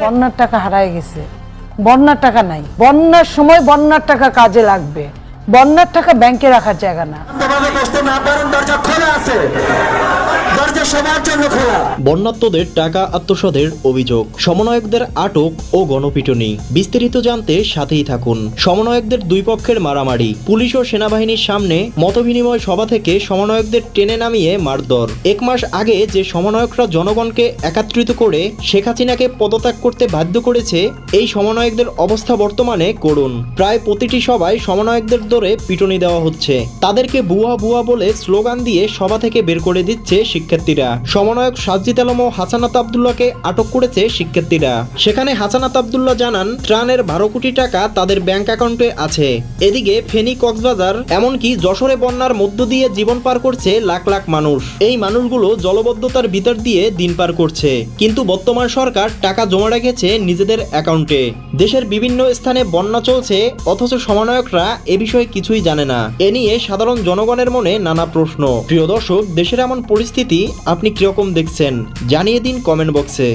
বন্যার টাকা হারায় গেছে। বন্যার টাকা নাই। বন্যার সময় বন্যার টাকা কাজে লাগবে। বন্যার টাকা ব্যাংকে রাখার জায়গা না। আছে সবার বন্যাত্মদের টাকা আত্মসাদের অভিযোগ। সমন্বয়কদের আটক ও গণপিটুনি। বিস্তারিত জানতে সাথেই থাকুন। সমন্বয়কদের দুই পক্ষের মারামারি। পুলিশ ও সেনাবাহিনীর সামনে মতবিনিময় সভা থেকে সমন্বয়কদের টেনে নামিয়ে মারধর। এক মাস আগে যে সমন্বয়করা জনগণকে একাত্রিত করে শেখ হাসিনাকে পদত্যাগ করতে বাধ্য করেছে, এই সমন্বয়কদের অবস্থা বর্তমানে করুন প্রায় প্রতিটি সভায় সমন্বয়কদের ধরে পিটুনি দেওয়া হচ্ছে। তাদেরকে বুয়া বুয়া বলে স্লোগান দিয়ে সভা থেকে বের করে দিচ্ছে শিক্ষার্থীরা। সমন্বয়ক সাজ্জিদ আলম ও হাসানাত আবদুল্লাহকে আটক করেছে শিক্ষার্থীরা। সেখানে হাসানাত আবদুল্লাহ জানান, ত্রাণের বারো কোটি টাকা তাদের ব্যাংক অ্যাকাউন্টে আছে। এদিকে ফেনী কক্সবাজার, এমনকি যশোরে বন্যার মধ্য দিয়ে জীবন পার করছে লাখ লাখ মানুষ। এই মানুষগুলো জলবদ্ধতার ভিতর দিয়ে দিন পার করছে। কিন্তু বর্তমান সরকার টাকা জমা রেখেছে নিজেদের অ্যাকাউন্টে। দেশের বিভিন্ন স্থানে বন্যা চলছে, অথচ সমন্বয়করা এ বিষয়ে কিছুই জানে না। এ নিয়ে সাধারণ জনগণের মনে নানা প্রশ্ন। প্রিয় দর্শক, দেশের এমন পরিস্থিতি আপনি কীরকম দেখছেন জানিয়ে দিন কমেন্ট বক্সে